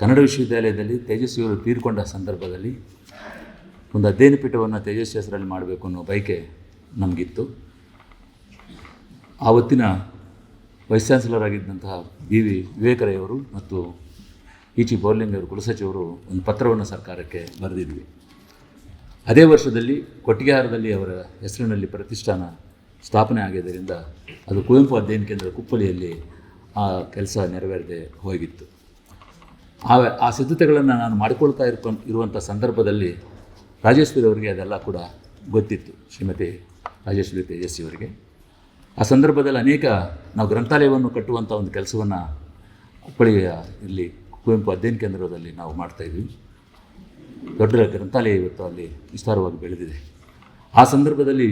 ಕನ್ನಡ ವಿಶ್ವವಿದ್ಯಾಲಯದಲ್ಲಿ ತೇಜಸ್ವಿಯವರು ತೀರ್ಕೊಂಡ ಸಂದರ್ಭದಲ್ಲಿ ಒಂದು ಅಧ್ಯಯನ ಪೀಠವನ್ನು ತೇಜಸ್ವಿ ಹೆಸರಲ್ಲಿ ಮಾಡಬೇಕು ಅನ್ನೋ ಬಯಕೆ ನಮಗಿತ್ತು. ಆವತ್ತಿನ ವೈಸ್ ಚಾನ್ಸಲರ್ ಆಗಿದ್ದಂತಹ ಬಿ ವಿ ವಿವೇಕರಯ್ಯವರು ಮತ್ತು ಇ ಚಿ ಬೌರ್ಲಿಂಗ್ ಅವರು ಕುಲಸಚಿವರು ಒಂದು ಪತ್ರವನ್ನು ಸರ್ಕಾರಕ್ಕೆ ಬರೆದಿದ್ವಿ. ಅದೇ ವರ್ಷದಲ್ಲಿ ಕೊಟ್ಟಿಗೆಹಾರದಲ್ಲಿ ಅವರ ಹೆಸರಿನಲ್ಲಿ ಪ್ರತಿಷ್ಠಾನ ಸ್ಥಾಪನೆ ಆಗಿದ್ದರಿಂದ ಅದು ಕುವೆಂಪು ಅಧ್ಯಯನ ಕೇಂದ್ರ ಕುಪ್ಪಳಿಯಲ್ಲಿ ಆ ಕೆಲಸ ನೆರವೇರದೆ ಹೋಗಿತ್ತು. ಆ ಆ ಸಿದ್ಧತೆಗಳನ್ನು ನಾನು ಮಾಡಿಕೊಳ್ತಾ ಇರ್ಕೊ ಇರುವಂಥ ಸಂದರ್ಭದಲ್ಲಿ ರಾಜೇಶ್ವರಿ ಅವರಿಗೆ ಅದೆಲ್ಲ ಕೂಡ ಗೊತ್ತಿತ್ತು, ಶ್ರೀಮತಿ ರಾಜೇಶ್ವರಿ ತೇಜಸ್ವಿ ಅವರಿಗೆ. ಆ ಸಂದರ್ಭದಲ್ಲಿ ಅನೇಕ ನಾವು ಗ್ರಂಥಾಲಯವನ್ನು ಕಟ್ಟುವಂಥ ಒಂದು ಕೆಲಸವನ್ನು ಹುಬ್ಬಳ್ಳಿಯ ಇಲ್ಲಿ ಕುವೆಂಪು ಅಧ್ಯಯನ ಕೇಂದ್ರದಲ್ಲಿ ನಾವು ಮಾಡ್ತಾಯಿದ್ವಿ ದೊಡ್ಡ ಗ್ರಂಥಾಲಯ ಇವತ್ತು ಅಲ್ಲಿ ವಿಸ್ತಾರವಾಗಿ ಬೆಳೆದಿದೆ. ಆ ಸಂದರ್ಭದಲ್ಲಿ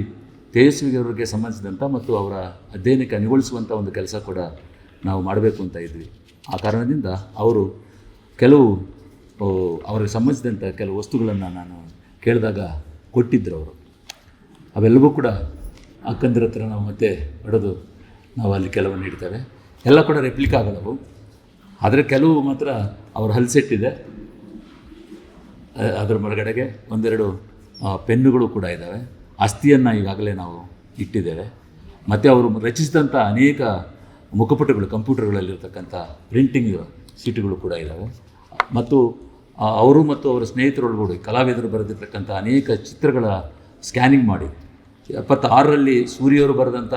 ತೇಜಸ್ವಿಗೆ ಅವರಿಗೆ ಸಂಬಂಧಿಸಿದಂಥ ಮತ್ತು ಅವರ ಅಧ್ಯಯನಕ್ಕೆ ಅನುಗೊಳಿಸುವಂಥ ಒಂದು ಕೆಲಸ ಕೂಡ ನಾವು ಮಾಡಬೇಕು ಅಂತ ಇದ್ವಿ. ಆ ಕಾರಣದಿಂದ ಅವರು ಕೆಲವು ಅವ್ರಿಗೆ ಸಂಬಂಧಿಸಿದಂಥ ಕೆಲವು ವಸ್ತುಗಳನ್ನು ನಾನು ಕೇಳಿದಾಗ ಕೊಟ್ಟಿದ್ದರು ಅವರು. ಅವೆಲ್ಲವೂ ಕೂಡ ಅಕ್ಕಂದಿರ ಹತ್ರ ನಾವು ಮತ್ತೆ ಹೊಡೆದು ನಾವು ಅಲ್ಲಿ ಕೆಲವನ್ನು ನೀಡ್ತೇವೆ. ಎಲ್ಲ ಕೂಡ ರೆಪ್ಲಿಕ್ ಆಗಲ್ಲವು ಆದರೆ ಕೆಲವು ಮಾತ್ರ ಅವ್ರ ಹಲ್ಸೆಟ್ಟಿದೆ. ಅದರ ಒಳಗಡೆಗೆ ಒಂದೆರಡು ಪೆನ್ನುಗಳು ಕೂಡ ಇದ್ದಾವೆ ಅಸ್ಥಿಯನ್ನು ಈಗಾಗಲೇ ನಾವು ಇಟ್ಟಿದ್ದೇವೆ. ಮತ್ತು ಅವರು ರಚಿಸಿದಂಥ ಅನೇಕ ಮುಖಪುಟಗಳು ಕಂಪ್ಯೂಟರ್ಗಳಲ್ಲಿರ್ತಕ್ಕಂಥ ಪ್ರಿಂಟಿಂಗ್ ಸೀಟುಗಳು ಕೂಡ ಇದ್ದಾವೆ ಮತ್ತು ಅವರು ಮತ್ತು ಅವರ ಸ್ನೇಹಿತರೊಳಗೂಡಿ ಕಲಾವಿದರು ಬರೆದಿರ್ತಕ್ಕಂಥ ಅನೇಕ ಚಿತ್ರಗಳ ಸ್ಕ್ಯಾನಿಂಗ್ ಮಾಡಿ. ಎಪ್ಪತ್ತಾರರಲ್ಲಿ ಸೂರ್ಯವರು ಬರೆದಂಥ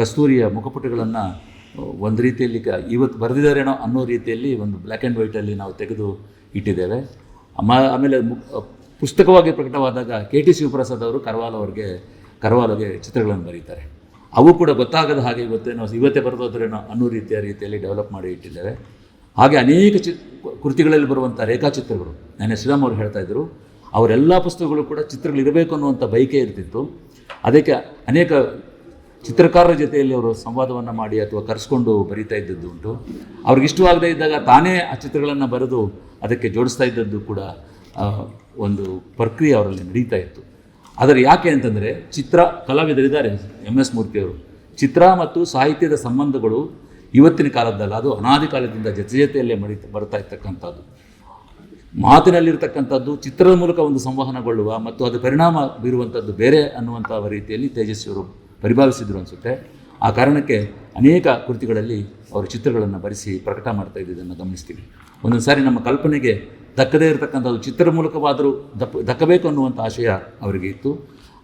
ಕಸ್ತೂರಿಯ ಮುಖಪುಟಗಳನ್ನು ಒಂದು ರೀತಿಯಲ್ಲಿ ಕ, ಇವತ್ತು ಬರೆದಿದ್ದಾರೇನೋ ಅನ್ನೋ ರೀತಿಯಲ್ಲಿ ಒಂದು ಬ್ಲ್ಯಾಕ್ ಆ್ಯಂಡ್ ವೈಟಲ್ಲಿ ನಾವು ತೆಗೆದು ಇಟ್ಟಿದ್ದೇವೆ. ಆಮೇಲೆ ಪುಸ್ತಕವಾಗಿ ಪ್ರಕಟವಾದಾಗ ಕೆ ಟಿ ಶಿವಪ್ರಸಾದ್ ಅವರು ಕರ್ವಾಲ್ ಅವರಿಗೆ, ಕರ್ವಾಲಗೆ ಚಿತ್ರಗಳನ್ನು ಬರೀತಾರೆ. ಅವು ಕೂಡ ಗೊತ್ತಾಗದ ಹಾಗೆ ಇವತ್ತೇನೋ, ಇವತ್ತೇ ಬರೆದೋದ್ರೇನೋ ಅನ್ನೋ ರೀತಿಯ ರೀತಿಯಲ್ಲಿ ಡೆವಲಪ್ ಮಾಡಿ ಇಟ್ಟಿದ್ದೇವೆ. ಹಾಗೆ ಅನೇಕ ಚಿ ಕೃತಿಗಳಲ್ಲಿ ಬರುವಂಥ ರೇಖಾಚಿತ್ರಗಳು. ನೆನ್ನೆ ಶ್ರೀರಾಮ್ ಅವರು ಹೇಳ್ತಾ ಇದ್ದರು ಅವರೆಲ್ಲ ಪುಸ್ತಕಗಳು ಕೂಡ ಚಿತ್ರಗಳಿರಬೇಕು ಅನ್ನುವಂಥ ಬಯಕೆ ಇರ್ತಿತ್ತು. ಅದಕ್ಕೆ ಅನೇಕ ಚಿತ್ರಕಾರರ ಜೊತೆಯಲ್ಲಿ ಅವರು ಸಂವಾದವನ್ನು ಮಾಡಿ ಅಥವಾ ಕರೆಸ್ಕೊಂಡು ಬರೀತಾ ಇದ್ದದ್ದು ಉಂಟು. ಅವ್ರಿಗೆ ಇಷ್ಟವಾಗದೇ ಇದ್ದಾಗ ತಾನೇ ಆ ಚಿತ್ರಗಳನ್ನು ಬರೆದು ಅದಕ್ಕೆ ಜೋಡಿಸ್ತಾ ಇದ್ದದ್ದು ಕೂಡ ಒಂದು ಪ್ರಕ್ರಿಯೆ ಅವರಲ್ಲಿ ನಡೀತಾ ಇತ್ತು. ಆದರೆ ಯಾಕೆ ಅಂತಂದರೆ ಚಿತ್ರ, ಕಲಾವಿದರಿದ್ದಾರೆ ಎಂ ಎಸ್ ಮೂರ್ತಿಯವರು. ಚಿತ್ರ ಮತ್ತು ಸಾಹಿತ್ಯದ ಸಂಬಂಧಗಳು ಇವತ್ತಿನ ಕಾಲದ್ದಲ್ಲ, ಅದು ಅನಾದಿ ಕಾಲದಿಂದ ಜೊತೆ ಜೊತೆಯಲ್ಲೇ ಮಡಿ ಬರ್ತಾ ಇರ್ತಕ್ಕಂಥದ್ದು. ಮಾತಿನಲ್ಲಿರ್ತಕ್ಕಂಥದ್ದು, ಚಿತ್ರದ ಮೂಲಕ ಒಂದು ಸಂವಹನಗೊಳ್ಳುವ ಮತ್ತು ಅದು ಪರಿಣಾಮ ಬೀರುವಂಥದ್ದು ಬೇರೆ ಅನ್ನುವಂಥ ರೀತಿಯಲ್ಲಿ ತೇಜಸ್ವಿಯವರು ಪರಿಭಾವಿಸಿದ್ರು ಅನಿಸುತ್ತೆ. ಆ ಕಾರಣಕ್ಕೆ ಅನೇಕ ಕೃತಿಗಳಲ್ಲಿ ಅವರು ಚಿತ್ರಗಳನ್ನು ಬರೆಸಿ ಪ್ರಕಟ ಮಾಡ್ತಾ ಇದ್ದಿದ್ದನ್ನು ಗಮನಿಸ್ತೀವಿ. ಒಂದೊಂದು ಸಾರಿ ನಮ್ಮ ಕಲ್ಪನೆಗೆ ದಕ್ಕದೇ ಇರತಕ್ಕಂಥದ್ದು ಚಿತ್ರದ ಮೂಲಕವಾದರೂ ದಪ್ಪ, ದಕ್ಕಬೇಕು ಅನ್ನುವಂಥ ಆಶಯ ಅವರಿಗೆ ಇತ್ತು.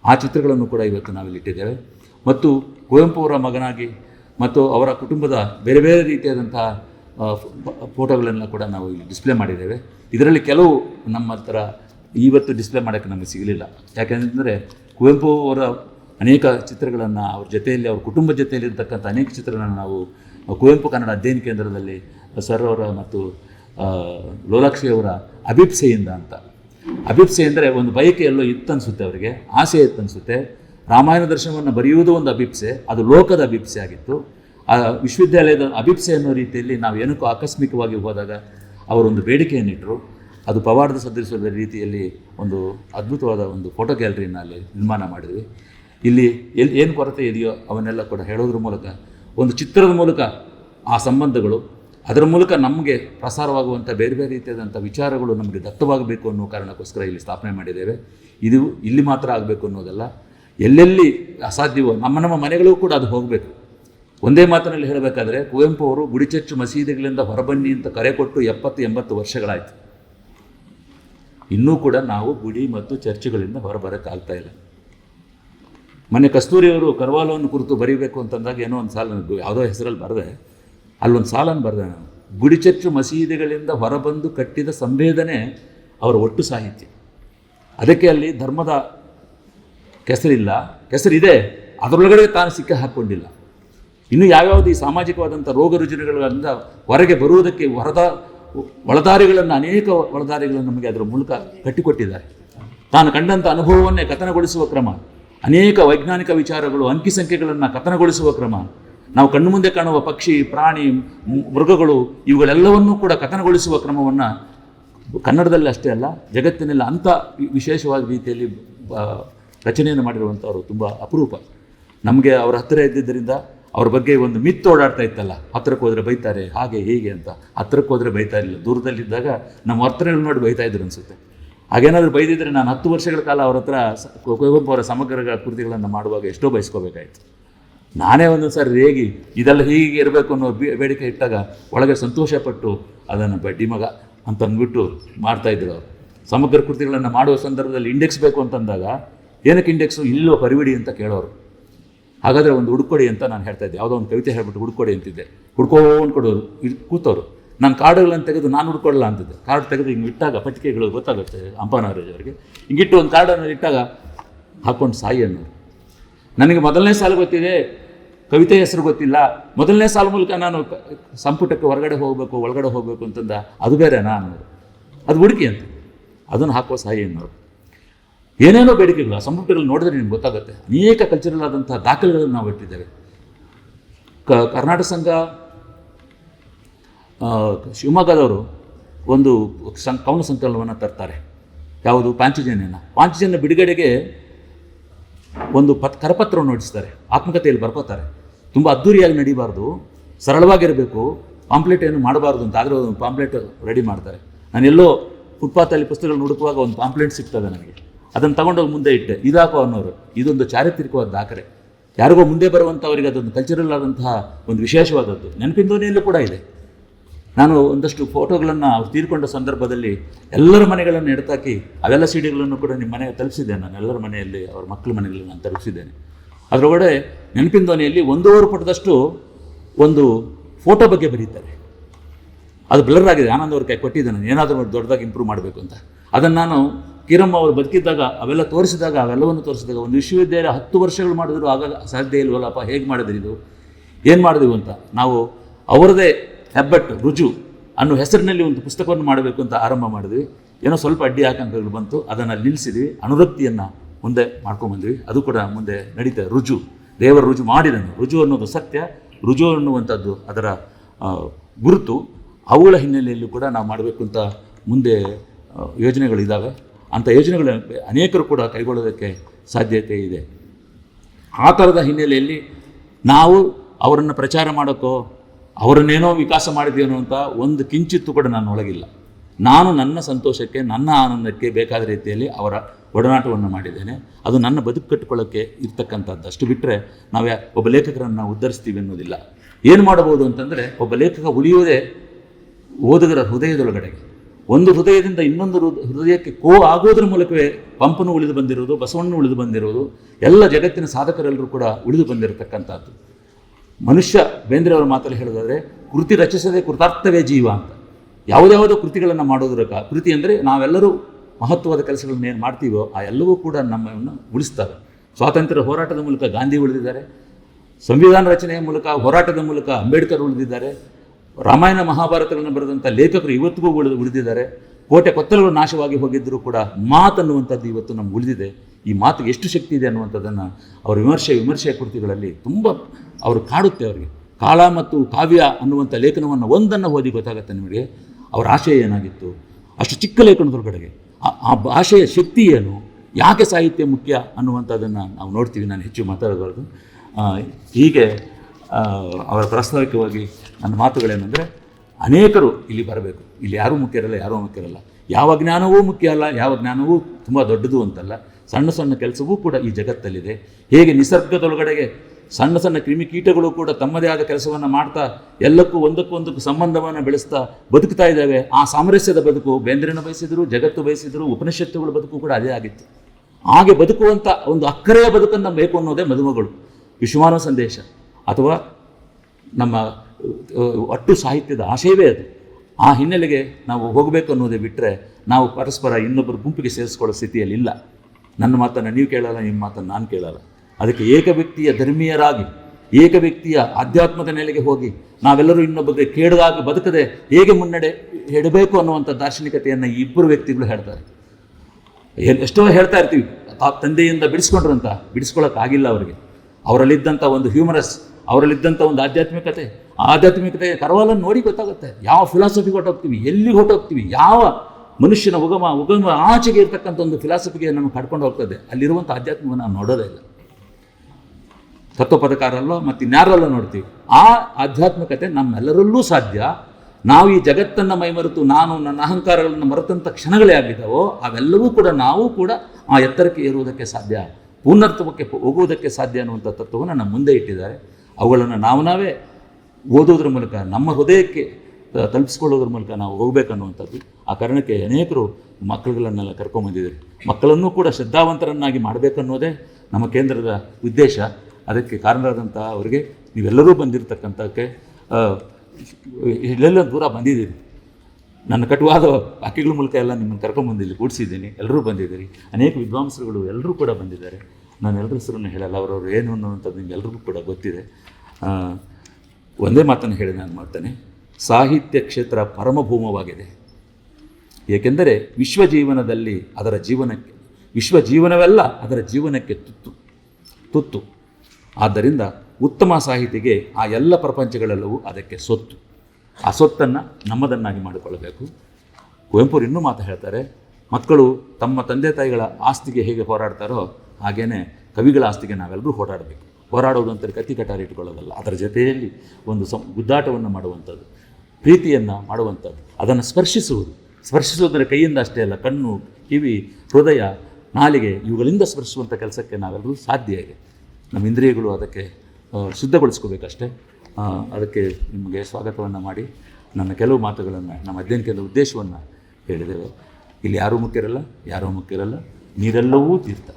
ಆ ಚಿತ್ರಗಳನ್ನು ಕೂಡ ಇವತ್ತು ನಾವಿಲ್ಲಿ ಇಟ್ಟಿದ್ದೇವೆ ಮತ್ತು ಕುವೆಂಪು ಅವರ ಮಗನಾಗಿ ಮತ್ತು ಅವರ ಕುಟುಂಬದ ಬೇರೆ ಬೇರೆ ರೀತಿಯಾದಂತಹ ಫೋಟೋಗಳನ್ನು ಕೂಡ ನಾವು ಇಲ್ಲಿ ಡಿಸ್ಪ್ಲೇ ಮಾಡಿದ್ದೇವೆ. ಇದರಲ್ಲಿ ಕೆಲವು ನಮ್ಮ ಹತ್ರ ಇವತ್ತು ಡಿಸ್ಪ್ಲೇ ಮಾಡೋಕ್ಕೆ ನಮಗೆ ಸಿಗಲಿಲ್ಲ. ಯಾಕೆಂದರೆ ಕುವೆಂಪು ಅವರ ಅನೇಕ ಚಿತ್ರಗಳನ್ನು ಅವ್ರ ಜೊತೆಯಲ್ಲಿ, ಅವ್ರ ಕುಟುಂಬ ಜೊತೆಯಲ್ಲಿ ಇರ್ತಕ್ಕಂಥ ಅನೇಕ ಚಿತ್ರಗಳನ್ನು ನಾವು, ಕುವೆಂಪು ಕನ್ನಡ ಅಧ್ಯಯನ ಕೇಂದ್ರದಲ್ಲಿ ಸರ್ ಅವರ ಮತ್ತು ಲೋಲಾಕ್ಷಿ ಅವರ ಅಭಿಪ್ಸೆಯಿಂದ ಅಂತ. ಅಭಿಪ್ಸೆ ಅಂದರೆ ಒಂದು ಬಯಕೆ ಎಲ್ಲೋ ಇತ್ತನ್ಸುತ್ತೆ ಅವರಿಗೆ, ಆಸೆ ಇತ್ತನ್ಸುತ್ತೆ. ರಾಮಾಯಣ ದರ್ಶನವನ್ನು ಬರೆಯುವುದು ಒಂದು ಅಭಿಪ್ಸೆ, ಅದು ಲೋಕದ ಅಭಿಪ್ಸೆ ಆಗಿತ್ತು. ಆ ವಿಶ್ವವಿದ್ಯಾಲಯದ ಅಭಿಪ್ಸೆ ಅನ್ನೋ ರೀತಿಯಲ್ಲಿ ನಾವು ಏನಕ್ಕೂ ಆಕಸ್ಮಿಕವಾಗಿ ಹೋದಾಗ ಅವರೊಂದು ಬೇಡಿಕೆಯನ್ನಿಟ್ಟರು ಅದು ಪವಾಡದ ಸದೃಶದ ರೀತಿಯಲ್ಲಿ ಒಂದು ಅದ್ಭುತವಾದ ಒಂದು ಫೋಟೋ ಗ್ಯಾಲರಿನ ಅಲ್ಲಿ ನಿರ್ಮಾಣ ಮಾಡಿದ್ವಿ. ಇಲ್ಲಿ ಎಲ್ಲಿ ಏನು ಕೊರತೆ ಇದೆಯೋ ಅವನ್ನೆಲ್ಲ ಕೂಡ ಹೇಳೋದ್ರ ಮೂಲಕ, ಒಂದು ಚಿತ್ರದ ಮೂಲಕ ಆ ಸಂಬಂಧಗಳು, ಅದರ ಮೂಲಕ ನಮಗೆ ಪ್ರಸಾರವಾಗುವಂಥ ಬೇರೆ ಬೇರೆ ರೀತಿಯಾದಂಥ ವಿಚಾರಗಳು ನಮಗೆ ದತ್ತವಾಗಬೇಕು ಅನ್ನೋ ಕಾರಣಕ್ಕೋಸ್ಕರ ಇಲ್ಲಿ ಸ್ಥಾಪನೆ ಮಾಡಿದ್ದೇವೆ. ಇದು ಇಲ್ಲಿ ಮಾತ್ರ ಆಗಬೇಕು ಅನ್ನೋದಲ್ಲ. ಎಲ್ಲೆಲ್ಲಿ ಅಸಾಧ್ಯವೋ, ನಮ್ಮ ನಮ್ಮ ಮನೆಗಳಿಗೂ ಕೂಡ ಅದು ಹೋಗಬೇಕು. ಒಂದೇ ಮಾತಿನಲ್ಲಿ ಹೇಳಬೇಕಾದ್ರೆ, ಕುವೆಂಪು ಅವರು ಗುಡಿಚಚ್ಚು ಮಸೀದಿಗಳಿಂದ ಹೊರಬನ್ನಿ ಅಂತ ಕರೆ ಕೊಟ್ಟು ಎಪ್ಪತ್ತು ಎಂಬತ್ತು ವರ್ಷಗಳಾಯಿತು. ಇನ್ನೂ ಕೂಡ ನಾವು ಗುಡಿ ಮತ್ತು ಚರ್ಚುಗಳಿಂದ ಹೊರಬರೋಕ್ಕಾಗ್ತಾ ಇಲ್ಲ. ಮೊನ್ನೆ ಕಸ್ತೂರಿಯವರು ಕರ್ವಾಲವನ್ನು ಕುರಿತು ಬರೀಬೇಕು ಅಂತಂದಾಗ ಏನೋ ಒಂದು ಸಾಲ, ಯಾವುದೋ ಹೆಸರಲ್ಲಿ ಬರೆದೆ, ಅಲ್ಲೊಂದು ಸಾಲನ್ನು ಬರೆದೆ ನಾನು. ಗುಡಿಚಚ್ಚು ಮಸೀದಿಗಳಿಂದ ಹೊರಬಂದು ಕಟ್ಟಿದ ಸಂವೇದನೆ ಅವರ ಒಟ್ಟು ಸಾಹಿತ್ಯ. ಅದಕ್ಕೆ ಅಲ್ಲಿ ಧರ್ಮದ ಕೆಸರಿಲ್ಲ, ಕೆಸರಿದೆ. ಅದರೊಳಗಡೆ ತಾನು ಸಿಕ್ಕ ಹಾಕ್ಕೊಂಡಿಲ್ಲ ಇನ್ನು ಯಾವ್ಯಾವುದು ಈ ಸಾಮಾಜಿಕವಾದಂಥ ರೋಗ ರುಜಿನಗಳಿಂದ ಹೊರಗೆ ಬರುವುದಕ್ಕೆ ಹೊರದ ಒಳದಾರಿಗಳನ್ನು, ಅನೇಕ ಒಳದಾರಿಗಳನ್ನು ನಮಗೆ ಅದರ ಮೂಲಕ ಕಟ್ಟಿಕೊಟ್ಟಿದ್ದಾರೆ. ತಾನು ಕಂಡಂಥ ಅನುಭವವನ್ನೇ ಕಥನಗೊಳಿಸುವ ಕ್ರಮ. ಅನೇಕ ವೈಜ್ಞಾನಿಕ ವಿಚಾರಗಳು ಅಂಕಿ ಸಂಖ್ಯೆಗಳನ್ನು ಕಥನಗೊಳಿಸುವ ಕ್ರಮ. ನಾವು ಕಣ್ಣು ಮುಂದೆ ಕಾಣುವ ಪಕ್ಷಿ, ಪ್ರಾಣಿ ಮೃಗಗಳು, ಇವುಗಳೆಲ್ಲವನ್ನೂ ಕೂಡ ಕಥನಗೊಳಿಸುವ ಕ್ರಮವನ್ನು ಕನ್ನಡದಲ್ಲಿ ಅಷ್ಟೇ ಅಲ್ಲ, ಜಗತ್ತಿನೆಲ್ಲ ಅಂಥ ವಿಶೇಷವಾದ ರೀತಿಯಲ್ಲಿ ರಚನೆಯನ್ನು ಮಾಡಿರುವಂಥವ್ರು ತುಂಬ ಅಪರೂಪ. ನಮಗೆ ಅವರ ಹತ್ತಿರ ಇದ್ದಿದ್ದರಿಂದ ಅವ್ರ ಬಗ್ಗೆ ಒಂದು ಮಿತ್ ಓಡಾಡ್ತಾ ಇತ್ತಲ್ಲ ಹತ್ತಿರಕ್ಕೆ ಹೋದರೆ ಬೈತಾರೆ, ಹಾಗೆ ಹೀಗೆ ಅಂತ. ಹತ್ತಿರಕ್ಕೆ ಹೋದರೆ ಬೈತಾ ಇರಲಿಲ್ಲ. ದೂರದಲ್ಲಿದ್ದಾಗ ನಮ್ಮ ವರ್ತನೆಗಳು ನೋಡಿ ಬೈತಾ ಇದ್ರು ಅನಿಸುತ್ತೆ. ಹಾಗೇನಾದರೂ ಬೈದಿದ್ರೆ ನಾನು ಹತ್ತು ವರ್ಷಗಳ ಕಾಲ ಅವ್ರ ಹತ್ರ ಕುವೆಂಪು ಸಮಗ್ರ ಕೃತಿಗಳನ್ನು ಮಾಡುವಾಗ ಎಷ್ಟೋ ಬಯಸ್ಕೋಬೇಕಾಯಿತು. ನಾನೇ ಒಂದೊಂದು ಸಾರಿ ರೇಗಿ, ಇದೆಲ್ಲ ಹೀಗೆ ಇರಬೇಕು ಅನ್ನೋ ಬೇಡಿಕೆ ಇಟ್ಟಾಗ ಒಳಗೆ ಸಂತೋಷಪಟ್ಟು ಅದನ್ನು ಬಡ್ಡಿ ಮಗ ಅಂತ ಅಂದ್ಬಿಟ್ಟು ಮಾಡ್ತಾಯಿದ್ರು ಅವರು. ಸಮಗ್ರ ಕೃತಿಗಳನ್ನು ಮಾಡುವ ಸಂದರ್ಭದಲ್ಲಿ ಇಂಡೆಕ್ಸ್ ಬೇಕು ಅಂತಂದಾಗ ಏನಕ್ಕೆ ಇಂಡೆಕ್ಸು ಇಲ್ಲೋ ಪರಿವಿಡಿ ಅಂತ ಕೇಳೋರು? ಹಾಗಾದರೆ ಒಂದು ಹುಡುಕೊಡಿ ಅಂತ ನಾನು ಹೇಳ್ತಾ ಇದ್ದೆ. ಯಾವುದೋ ಒಂದು ಕವಿತೆ ಹೇಳ್ಬಿಟ್ಟು ಹುಡ್ಕೊಡಿ ಅಂತಿದ್ದೆ. ಹುಡ್ಕೊಂಡು ಕೊಡೋರು ಇದು ಕೂತೋರು ನಾನು ಕಾರ್ಡುಗಳನ್ನು ತೆಗೆದು ನಾನು ಹುಡ್ಕೊಳ್ಳಲ್ಲ ಅಂತಿದ್ದೆ. ಕಾರ್ಡ್ ತೆಗೆದು ಹಿಂಗೆ ಇಟ್ಟಾಗ ಪತ್ರಿಕೆಗಳು ಗೊತ್ತಾಗುತ್ತೆ ಅಂಪನಾರಾಜ್ ಅವರಿಗೆ. ಹಿಂಗಿಟ್ಟು ಒಂದು ಕಾರ್ಡನ್ನು ಇಟ್ಟಾಗ ಹಾಕ್ಕೊಂಡು ಸಾಯಿ ಅನ್ನೋರು. ನನಗೆ ಮೊದಲನೇ ಸಾಲು ಗೊತ್ತಿದೆ. ಕವಿತೆ ಹೆಸರು ಗೊತ್ತಿಲ್ಲ. ಮೊದಲನೇ ಸಾಲು ಮೂಲಕ ನಾನು ಸಂಪುಟಕ್ಕೆ ಹೊರಗಡೆ ಹೋಗಬೇಕು, ಒಳಗಡೆ ಹೋಗಬೇಕು ಅಂತಂದ, ಅದು ಬೇರೆ ನಾನು. ಅದು ಹುಡುಕಿ ಅಂತ. ಅದನ್ನು ಹಾಕೋ ಸಾಯಿ ಅನ್ನೋರು. ಏನೇನೋ ಬೇಡಿಕೆಗಳು ಆ ಸಂಪುಟಗಳು ನೋಡಿದ್ರೆ ನಿಮ್ಗೆ ಗೊತ್ತಾಗುತ್ತೆ. ಅನೇಕ ಕಲ್ಚರಲ್ ಆದಂತಹ ದಾಖಲೆಗಳನ್ನು ನಾವು ಇಟ್ಟಿದ್ದೇವೆ. ಕ, ಕರ್ನಾಟಕ ಸಂಘ ಶಿವಮೊಗ್ಗದವರು ಒಂದು ಸಂ ಕವನ ಸಂಕಲನವನ್ನು ತರ್ತಾರೆ. ಯಾವುದು? ಪಾಂಚಜನ್ಯನ. ಪಾಂಚಜನ್ಯ ಬಿಡುಗಡೆಗೆ ಒಂದು ಪತ್, ಕರಪತ್ರವನ್ನು ಹೊಡಿಸ್ತಾರೆ ಆತ್ಮಕಥೆಯಲ್ಲಿ ಬರ್ಕೋತಾರೆ. ತುಂಬ ಅದ್ದೂರಿಯಾಗಿ ನಡೀಬಾರ್ದು. ಸರಳವಾಗಿರಬೇಕು. ಪಾಂಪ್ಲೆಟ್ ಏನು ಮಾಡಬಾರ್ದು ಅಂತ ಆದರೆ ಒಂದು ಪಾಂಪ್ಲೆಟ್ ರೆಡಿ ಮಾಡ್ತಾರೆ. ನಾನು ಎಲ್ಲೋ ಫುಟ್ಪಾತಲ್ಲಿ ಪುಸ್ತಕಗಳನ್ನು ಹುಡುಕುವಾಗ ಒಂದು ಪಾಂಪ್ಲೆಟ್ ಸಿಗ್ತದೆ ನನಗೆ. ಅದನ್ನು ತಗೊಂಡೋಗಿ ಮುಂದೆ ಇಟ್ಟೆ. ಇದಾಕೋ ಅನ್ನೋರು. ಇದೊಂದು ಚಾರಿತ್ರಿಕವಾದ ದಾಖಲೆ. ಯಾರಿಗೋ ಮುಂದೆ ಬರುವಂಥವರಿಗೆ ಅದೊಂದು ಕಲ್ಚರಲ್ ಆದಂತಹ ಒಂದು ವಿಶೇಷವಾದದ್ದು. ನೆನಪಿಂದೋನೆಯಲ್ಲೂ ಕೂಡ ಇದೆ. ನಾನು ಒಂದಷ್ಟು ಫೋಟೋಗಳನ್ನು ಅವ್ರು ತೀರ್ಕೊಂಡ ಸಂದರ್ಭದಲ್ಲಿ ಎಲ್ಲರ ಮನೆಗಳನ್ನು ಎಡ್ತಾಕಿ ಅವೆಲ್ಲ ಸಿಡಿಗಳನ್ನು ಕೂಡ ನಿಮ್ಮ ಮನೆಗೆ ತಲುಪಿಸಿದ್ದೇನೆ ನಾನು. ಎಲ್ಲರ ಮನೆಯಲ್ಲಿ, ಅವ್ರ ಮಕ್ಕಳ ಮನೆಗಳಲ್ಲಿ ನಾನು ತಲುಪಿಸಿದ್ದೇನೆ. ಅದರೊಳಗಡೆ ಧ್ವನಿಯಲ್ಲಿ ಒಂದೂವರೆ ಪುಟದಷ್ಟು ಒಂದು ಫೋಟೋ ಬಗ್ಗೆ ಬರೀತಾರೆ. ಅದು ಬ್ಲರ್ ಆಗಿದೆ. ಆನಂದ್ ಅವ್ರ ಕೈ ಕೊಟ್ಟಿದ್ದೆ ನಾನು. ಏನಾದರೂ ದೊಡ್ಡದಾಗಿ ಇಂಪ್ರೂವ್ ಮಾಡಬೇಕು ಅಂತ. ಅದನ್ನು ನಾನು ಕಿರಮ್ಮ ಅವರು ಬದುಕಿದ್ದಾಗ ಅವೆಲ್ಲ ತೋರಿಸಿದಾಗ, ಅವೆಲ್ಲವನ್ನು ತೋರಿಸಿದಾಗ ಒಂದು ವಿಶ್ವವಿದ್ಯಾಲಯ ಹತ್ತು ವರ್ಷಗಳು ಮಾಡಿದ್ರು ಆಗ ಸಾಧ್ಯ ಇಲ್ವಲ್ಲಪ್ಪ, ಹೇಗೆ ಮಾಡಿದ್ರಿ ಇದು? ಏನು ಮಾಡಿದ್ವಿ ಅಂತ. ನಾವು ಅವರದೇ ಹೆಬ್ಬಟ್ಟು ರುಜು ಅನ್ನೋ ಹೆಸರಿನಲ್ಲಿ ಒಂದು ಪುಸ್ತಕವನ್ನು ಮಾಡಬೇಕು ಅಂತ ಆರಂಭ ಮಾಡಿದ್ವಿ. ಏನೋ ಸ್ವಲ್ಪ ಅಡ್ಡಿ ಆಕಾಂಕ್ಷೆಗಳು ಬಂತು, ಅದನ್ನು ನಿಲ್ಲಿಸಿದ್ವಿ ಅನುರಕ್ತಿಯನ್ನು ಮುಂದೆ ಮಾಡ್ಕೊಂಡ್ಬಂದ್ವಿ ಅದು ಕೂಡ ಮುಂದೆ ನಡೀತದೆ ರುಜು, ದೇವರ ರುಜು ಮಾಡಿದನು. ರುಜು ಅನ್ನೋದು ಸತ್ಯ, ರುಜು ಅನ್ನುವಂಥದ್ದು ಅದರ ಗುರುತು. ಅವುಗಳ ಹಿನ್ನೆಲೆಯಲ್ಲೂ ಕೂಡ ನಾವು ಮಾಡಬೇಕು ಅಂತ ಮುಂದೆ ಯೋಜನೆಗಳಿದ್ದಾವೆ ಅಂಥ ಯೋಜನೆಗಳನ್ನು ಅನೇಕರು ಕೂಡ ಕೈಗೊಳ್ಳೋದಕ್ಕೆ ಸಾಧ್ಯತೆ ಇದೆ. ಆ ಥರದ ಹಿನ್ನೆಲೆಯಲ್ಲಿ ನಾವು ಅವರನ್ನು ಪ್ರಚಾರ ಮಾಡೋಕ್ಕೋ ಅವರನ್ನೇನೋ ವಿಕಾಸ ಮಾಡಿದ್ದೀನೋ ಅಂತ ಒಂದು ಕಿಂಚಿತ್ತು ಕೂಡ ನಾನು ಒಳಗಿಲ್ಲ. ನಾನು ನನ್ನ ಸಂತೋಷಕ್ಕೆ, ನನ್ನ ಆನಂದಕ್ಕೆ ಬೇಕಾದ ರೀತಿಯಲ್ಲಿ ಅವರ ಒಡನಾಟವನ್ನು ಮಾಡಿದ್ದೇನೆ. ಅದು ನನ್ನ ಬದುಕು ಕಟ್ಟಿಕೊಳ್ಳೋಕ್ಕೆ ಇರ್ತಕ್ಕಂಥದ್ದು ಅಷ್ಟು ಬಿಟ್ಟರೆ ನಾವು ಒಬ್ಬ ಲೇಖಕರನ್ನು ಉದ್ಧರಿಸ್ತೀವಿ ಅನ್ನೋದಿಲ್ಲ ಏನು ಮಾಡಬಹುದು ಅಂತಂದರೆ, ಒಬ್ಬ ಲೇಖಕ ಉಳಿಯುವುದೇ ಓದುಗರ ಹೃದಯದೊಳಗಡೆಗೆ. ಒಂದು ಹೃದಯದಿಂದ ಇನ್ನೊಂದು ಹೃದ- ಹೃದಯಕ್ಕೆ ಕೋ ಆಗೋದ್ರ ಮೂಲಕವೇ ಪಂಪನು ಉಳಿದು ಬಂದಿರೋದು ಬಸವಣ್ಣ ಉಳಿದು ಬಂದಿರೋದು, ಎಲ್ಲ ಜಗತ್ತಿನ ಸಾಧಕರೆಲ್ಲರೂ ಕೂಡ ಉಳಿದು ಬಂದಿರತಕ್ಕಂಥದ್ದು. ಮನುಷ್ಯ ಬೇಂದ್ರೆಯವರ ಮಾತಲ್ಲಿ ಹೇಳೋದಾದರೆ, ಕೃತಿ ರಚಿಸದೆ ಕೃತಾರ್ಥವೇ ಜೀವ ಅಂತ. ಯಾವುದ್ಯಾವುದೋ ಕೃತಿಗಳನ್ನು ಮಾಡೋದ್ರ ಕೃತಿ ಅಂದರೆ ನಾವೆಲ್ಲರೂ ಮಹತ್ವದ ಕೆಲಸಗಳನ್ನ ಏನು ಮಾಡ್ತೀವೋ, ಆ ಎಲ್ಲವೂ ಕೂಡ ನಮ್ಮನ್ನು ಉಳಿಸ್ತವೆ. ಸ್ವಾತಂತ್ರ್ಯ ಹೋರಾಟದ ಮೂಲಕ ಗಾಂಧಿ ಉಳಿದಿದ್ದಾರೆ. ಸಂವಿಧಾನ ರಚನೆಯ ಮೂಲಕ, ಹೋರಾಟದ ಮೂಲಕ ಅಂಬೇಡ್ಕರ್ ಉಳಿದಿದ್ದಾರೆ. ರಾಮಾಯಣ ಮಹಾಭಾರತಗಳನ್ನು ಬರೆದಂಥ ಲೇಖಕರು ಇವತ್ತಿಗೂ ಉಳಿದು ಉಳಿದಿದ್ದಾರೆ. ಕೋಟೆ ಕೊತ್ತಲುಗಳು ನಾಶವಾಗಿ ಹೋಗಿದ್ದರೂ ಕೂಡ ಮಾತನ್ನುವಂಥದ್ದು ಇವತ್ತು ನಮ್ಗೆ ಉಳಿದಿದೆ. ಈ ಮಾತಿಗೆ ಎಷ್ಟು ಶಕ್ತಿ ಇದೆ ಅನ್ನುವಂಥದ್ದನ್ನು ಅವರ ವಿಮರ್ಶೆ, ವಿಮರ್ಶೆಯ ಕೃತಿಗಳಲ್ಲಿ ತುಂಬ ಅವರು ಕಾಡುತ್ತೆ ಅವರಿಗೆ. ಕಾಳ ಮತ್ತು ಕಾವ್ಯ ಅನ್ನುವಂಥ ಲೇಖನವನ್ನು ಒಂದನ್ನು ಓದಿ ಗೊತ್ತಾಗುತ್ತೆ ನಿಮಗೆ. ಅವರ ಆಶಯ ಏನಾಗಿತ್ತು? ಅಷ್ಟು ಚಿಕ್ಕ ಲೇಖನದೊಳಗಡೆಗೆ ಆ- ಆ ಭಾಷೆಯ ಶಕ್ತಿ ಏನು? ಯಾಕೆ ಸಾಹಿತ್ಯ ಮುಖ್ಯ ಅನ್ನುವಂಥದ್ದನ್ನು ನಾವು ನೋಡ್ತೀವಿ. ನಾನು ಹೆಚ್ಚು ಮಾತಾಡಬಾರ್ದು. ಹೀಗೆ ಅವರ ಪ್ರಾಸ್ತಾವಿಕವಾಗಿ ನನ್ನ ಮಾತುಗಳೇನೆಂದರೆ, ಅನೇಕರು ಇಲ್ಲಿ ಬರಬೇಕು. ಇಲ್ಲಿ ಯಾರೂ ಮುಖ್ಯರಲ್ಲ ಯಾರೂ ಮುಖ್ಯರಲ್ಲ ಯಾವ ಜ್ಞಾನವೂ ಮುಖ್ಯ ಅಲ್ಲ, ಯಾವ ಜ್ಞಾನವೂ ತುಂಬ ದೊಡ್ಡದು ಅಂತಲ್ಲ. ಸಣ್ಣ ಸಣ್ಣ ಕೆಲಸವೂ ಕೂಡ ಈ ಜಗತ್ತಲ್ಲಿದೆ. ಹೇಗೆ ನಿಸರ್ಗದೊಳಗಡೆಗೆ ಸಣ್ಣ ಸಣ್ಣ ಕ್ರಿಮಿಕೀಟಗಳು ಕೂಡ ತಮ್ಮದೇ ಆದ ಕೆಲಸವನ್ನು ಮಾಡ್ತಾ, ಎಲ್ಲಕ್ಕೂ ಒಂದಕ್ಕೊಂದಕ್ಕೂ ಸಂಬಂಧವನ್ನು ಬೆಳೆಸ್ತಾ ಬದುಕ್ತಾ ಇದ್ದಾವೆ, ಆ ಸಾಮರಸ್ಯದ ಬದುಕು, ಬೇಂದ್ರನ ಬಯಸಿದರು, ಜಗತ್ತು ಬಯಸಿದರು, ಉಪನಿಷತ್ತುಗಳ ಬದುಕು ಕೂಡ ಅದೇ ಆಗಿತ್ತು. ಹಾಗೆ ಬದುಕುವಂಥ ಒಂದು ಅಕ್ಕರೆಯ ಬದುಕನ್ನು ಬೇಕು ಅನ್ನೋದೇ ಮದುಮಗಳು. ವಿಶ್ವಾನ ಸಂದೇಶ. ಅಥವಾ ನಮ್ಮ ಒಟ್ಟು ಸಾಹಿತ್ಯದ ಆಶಯವೇ ಅದು. ಆ ಹಿನ್ನೆಲೆಗೆ ನಾವು ಹೋಗಬೇಕು ಅನ್ನೋದೇ ಬಿಟ್ಟರೆ ನಾವು ಪರಸ್ಪರ ಇನ್ನೊಬ್ಬರ ಗುಂಪಿಗೆ ಸೇರಿಸ್ಕೊಳ್ಳೋ ಸ್ಥಿತಿಯಲ್ಲಿ ಇಲ್ಲ. ನನ್ನ ಮಾತನ್ನು ನೀವು ಕೇಳಲ್ಲ, ನಿಮ್ಮ ಮಾತನ್ನು ನಾನು ಕೇಳಲ್ಲ. ಅದಕ್ಕೆ ಏಕ ವ್ಯಕ್ತಿಯ ಧರ್ಮೀಯರಾಗಿ, ಏಕ ವ್ಯಕ್ತಿಯ ಆಧ್ಯಾತ್ಮದ ನೆಲೆಗೆ ಹೋಗಿ ನಾವೆಲ್ಲರೂ ಇನ್ನೊಬ್ಬರಿಗೆ ಕೇಡದಾಗಿ ಬದುಕದೆ ಹೇಗೆ ಮುನ್ನಡೆ ಹೇಳಬೇಕು ಅನ್ನುವಂಥ ದಾರ್ಶನಿಕತೆಯನ್ನು ಈ ಇಬ್ಬರು ವ್ಯಕ್ತಿಗಳು ಹೇಳ್ತಾರೆ. ಎಷ್ಟೋ ಹೇಳ್ತಾ ಇರ್ತೀವಿ ತಂದೆಯಿಂದ ಬಿಡಿಸ್ಕೊಂಡ್ರಂತ ಬಿಡಿಸ್ಕೊಳ್ಳೋಕ್ಕಾಗಿಲ್ಲ ಅವರಿಗೆ. ಅವರಲ್ಲಿದ್ದಂಥ ಒಂದು ಹ್ಯೂಮರಸ್ ಅವರಲ್ಲಿದ್ದಂಥ ಒಂದು ಆಧ್ಯಾತ್ಮಿಕತೆ. ಆಧ್ಯಾತ್ಮಿಕತೆ ಕರವಾಲನ್ನು ನೋಡಿ ಗೊತ್ತಾಗುತ್ತೆ. ಯಾವ ಫಿಲಾಸಫಿಗೆ ಹೊಟ್ಟೋಗ್ತೀವಿ ಎಲ್ಲಿಗೆ ಹೊಟ್ಟೋಗ್ತೀವಿ ಯಾವ ಮನುಷ್ಯನ ಉಗಮ ಉಗಮ ಆಚೆಗೆ ಇರ್ತಕ್ಕಂಥ ಒಂದು ಫಿಲಾಸಫಿಗೆ ನಮಗೆ ಕಡ್ಕೊಂಡು ಹೋಗ್ತದೆ. ಅಲ್ಲಿರುವಂಥ ಆಧ್ಯಾತ್ಮವನ್ನು ನಾವು ನೋಡೋದೇ ಇಲ್ಲ. ತತ್ವಪದಕಾರಲ್ಲೋ ಮತ್ತು ಇನ್ಯಾರಲ್ಲೋ ನೋಡ್ತೀವಿ. ಆ ಆಧ್ಯಾತ್ಮಿಕತೆ ನಮ್ಮೆಲ್ಲರಲ್ಲೂ ಸಾಧ್ಯ. ನಾವು ಈ ಜಗತ್ತನ್ನು ಮೈಮರೆತು ನಾನು, ನನ್ನ ಅಹಂಕಾರಗಳನ್ನು ಮರೆತಂಥ ಕ್ಷಣಗಳೇ ಆಗಿದ್ದಾವೋ, ಅವೆಲ್ಲವೂ ಕೂಡ ನಾವು ಕೂಡ ಆ ಎತ್ತರಕ್ಕೆ ಏರುವುದಕ್ಕೆ ಸಾಧ್ಯ. ಪೂರ್ಣತ್ವಕ್ಕೆ ಹೋಗುವುದಕ್ಕೆ ಸಾಧ್ಯ ಅನ್ನುವಂಥ ತತ್ವವನ್ನು ನಮ್ಮ ಮುಂದೆ ಇಟ್ಟಿದ್ದಾರೆ. ಅವುಗಳನ್ನು ನಾವು ನಾವೇ ಓದೋದ್ರ ಮೂಲಕ, ನಮ್ಮ ಹೃದಯಕ್ಕೆ ತಲುಪಿಸ್ಕೊಳ್ಳೋದ್ರ ಮೂಲಕ ನಾವು ಹೋಗಬೇಕನ್ನುವಂಥದ್ದು. ಆ ಕಾರಣಕ್ಕೆ ಅನೇಕರು ಮಕ್ಕಳುಗಳನ್ನೆಲ್ಲ ಕರ್ಕೊಂಬಂದಿದ್ದಾರೆ ಮಕ್ಕಳನ್ನೂ ಕೂಡ ಶ್ರದ್ಧಾವಂತರನ್ನಾಗಿ ಮಾಡಬೇಕನ್ನೋದೇ ನಮ್ಮ ಕೇಂದ್ರದ ಉದ್ದೇಶ. ಅದಕ್ಕೆ ಕಾರಣರಾದಂಥ ಅವರಿಗೆ ನೀವೆಲ್ಲರೂ ಬಂದಿರತಕ್ಕಂಥಕ್ಕೆ ಇಲ್ಲೆಲ್ಲ ದೂರ ಬಂದಿದ್ದೀರಿ. ನನ್ನ ಕಟುವಾದ ವಾಕ್ಯಗಳ ಮೂಲಕ ಎಲ್ಲ ನಿಮ್ಮನ್ನು ಕರ್ಕೊಂಬಂದಿಲ್ಲಿ ಕೂಡಿಸಿದ್ದೀನಿ. ಎಲ್ಲರೂ ಬಂದಿದ್ದೀರಿ. ಅನೇಕ ವಿದ್ವಾಂಸರುಗಳು ಎಲ್ಲರೂ ಕೂಡ ಬಂದಿದ್ದಾರೆ. ನಾನು ಎಲ್ಲರ ಹೆಸರನ್ನು ಹೇಳಲ್ಲ. ಅವರವರು ಏನು ಅನ್ನುವಂಥದ್ದು ನಿಮ್ಗೆಲ್ರಿಗೂ ಕೂಡ ಗೊತ್ತಿದೆ. ಒಂದೇ ಮಾತನ್ನು ಹೇಳಿ ನಾನು ಮಾಡ್ತೇನೆ. ಸಾಹಿತ್ಯ ಕ್ಷೇತ್ರ ಪರಮಭೂಮವಾಗಿದೆ. ಏಕೆಂದರೆ ವಿಶ್ವ ಜೀವನದಲ್ಲಿ ಅದರ ಜೀವನಕ್ಕೆ ವಿಶ್ವ ಜೀವನವೆಲ್ಲ ಅದರ ಜೀವನಕ್ಕೆ ತುತ್ತು ತುತ್ತು. ಆದ್ದರಿಂದ ಉತ್ತಮ ಸಾಹಿತಿಗೆ ಆ ಎಲ್ಲ ಪ್ರಪಂಚಗಳೆಲ್ಲವೂ ಅದಕ್ಕೆ ಸೊತ್ತು. ಆ ಸೊತ್ತನ್ನು ನಮ್ಮದನ್ನಾಗಿ ಮಾಡಿಕೊಳ್ಳಬೇಕು. ಕುವೆಂಪುರು ಇನ್ನೂ ಮಾತು ಹೇಳ್ತಾರೆ, ಮಕ್ಕಳು ತಮ್ಮ ತಂದೆ ತಾಯಿಗಳ ಆಸ್ತಿಗೆ ಹೇಗೆ ಹೋರಾಡ್ತಾರೋ ಹಾಗೆಯೇ ಕವಿಗಳ ಆಸ್ತಿಗೆ ನಾವೆಲ್ಲರೂ ಹೋರಾಡಬೇಕು. ಹೋರಾಡೋದು ಅಂತ ಕತ್ತಿ ಕಟಾರಿ ಇಟ್ಕೊಳ್ಳೋದಲ್ಲ. ಅದರ ಜೊತೆಯಲ್ಲಿ ಒಂದು ಸಂ, ಗುದ್ದಾಟವನ್ನು ಮಾಡುವಂಥದ್ದು, ಪ್ರೀತಿಯನ್ನು ಮಾಡುವಂಥದ್ದು, ಅದನ್ನು ಸ್ಪರ್ಶಿಸುವುದು. ಸ್ಪರ್ಶಿಸುವುದರ ಕೈಯಿಂದ ಅಷ್ಟೇ ಅಲ್ಲ, ಕಣ್ಣು, ಕಿವಿ, ಹೃದಯ, ನಾಲಿಗೆ ಇವುಗಳಿಂದ ಸ್ಪರ್ಶಿಸುವಂಥ ಕೆಲಸಕ್ಕೆ ನಾವೆಲ್ಲರೂ ಸಾಧ್ಯ ಇದೆ. ನಮ್ಮ ಇಂದ್ರಿಯಗಳು ಅದಕ್ಕೆ ಶುದ್ಧಗೊಳಿಸ್ಕೋಬೇಕಷ್ಟೇ. ಅದಕ್ಕೆ ನಿಮಗೆ ಸ್ವಾಗತವನ್ನು ಮಾಡಿ, ನನ್ನ ಕೆಲವು ಮಾತುಗಳನ್ನು, ನಮ್ಮ ಅಧ್ಯಯನದ ಉದ್ದೇಶವನ್ನು ಹೇಳಿದ್ದೇವೆ. ಇಲ್ಲಿ ಯಾರೂ ಮುಖ್ಯರಲ್ಲ ಯಾರೂ ಮುಖ್ಯರಲ್ಲ, ನೀರೆಲ್ಲವೂ ತೀರ್ಥ.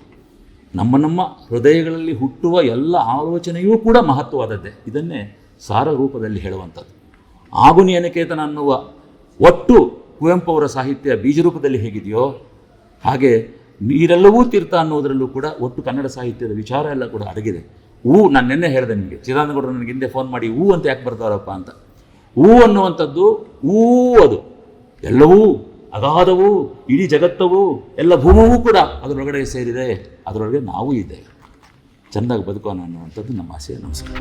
ನಮ್ಮ ನಮ್ಮ ಹೃದಯಗಳಲ್ಲಿ ಹುಟ್ಟುವ ಎಲ್ಲ ಆಲೋಚನೆಯೂ ಕೂಡ ಮಹತ್ವವಾದದ್ದೇ. ಇದನ್ನೇ ಸಾರ ರೂಪದಲ್ಲಿ ಹೇಳುವಂಥದ್ದು. ಆಗುನಿಯನಿಕೇತನ ಅನ್ನುವ ಒಟ್ಟು ಕುವೆಂಪು ಅವರ ಸಾಹಿತ್ಯ ಬೀಜರೂಪದಲ್ಲಿ ಹೇಗಿದೆಯೋ, ಹಾಗೆ ನೀರೆಲ್ಲವೂ ತೀರ್ಥ ಅನ್ನೋದರಲ್ಲೂ ಕೂಡ ಒಟ್ಟು ಕನ್ನಡ ಸಾಹಿತ್ಯದ ವಿಚಾರ ಎಲ್ಲ ಕೂಡ ಅಡಗಿದೆ. ಹೂ ನಾನು ನಿನ್ನೆ ಹೇಳಿದೆ ನಿಮಗೆ, ಚಿದಾನಂದಗೌಡರು ನನಗೆ ಹಿಂದೆ ಫೋನ್ ಮಾಡಿ ಹೂ ಅಂತ ಯಾಕೆ ಬರ್ತಾರಪ್ಪ ಅಂತ. ಹೂ ಅನ್ನುವಂಥದ್ದು ಹೂ ಅದು. ಎಲ್ಲವೂ ಅಗಾಧವೂ, ಇಡೀ ಜಗತ್ತವು, ಎಲ್ಲ ಭೂಮವೂ ಕೂಡ ಅದರೊಳಗಡೆ ಸೇರಿದೆ. ಅದರೊಳಗೆ ನಾವು ಇದ್ದೇವೆ ಚೆಂದಾಗಿ ಬದುಕೋಣ ಅನ್ನುವಂಥದ್ದು ನಮ್ಮ ಆಸೆ. ನಮಸ್ಕಾರ.